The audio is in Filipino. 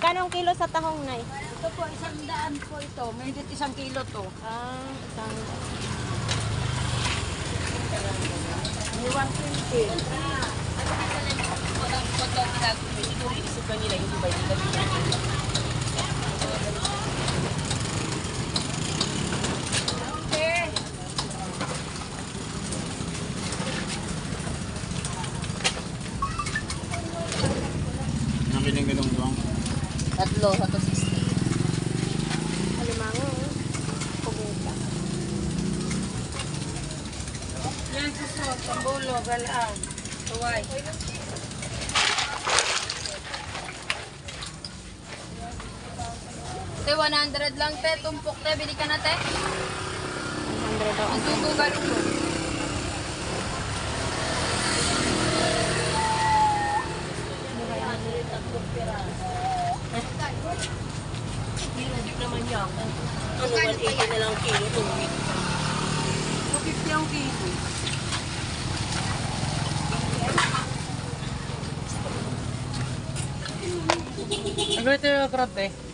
Magkano ang kilo sa tahong, Nay? Ito po, isang daan po ito. May higit isang kilo to. Ah, isang... May 120. Nabiling ganung doang. Tatlo, sa to 60. Alimango. Puguta. Yan susot, tambulo, galaan. Tuway. Te, 100 lang te. Tumpok te. Bili ka na te. 100 daw. Ang dugo galing mo. Ano, 180 na lang kilo. 250 ang kilo. Ang ganito yung krot eh.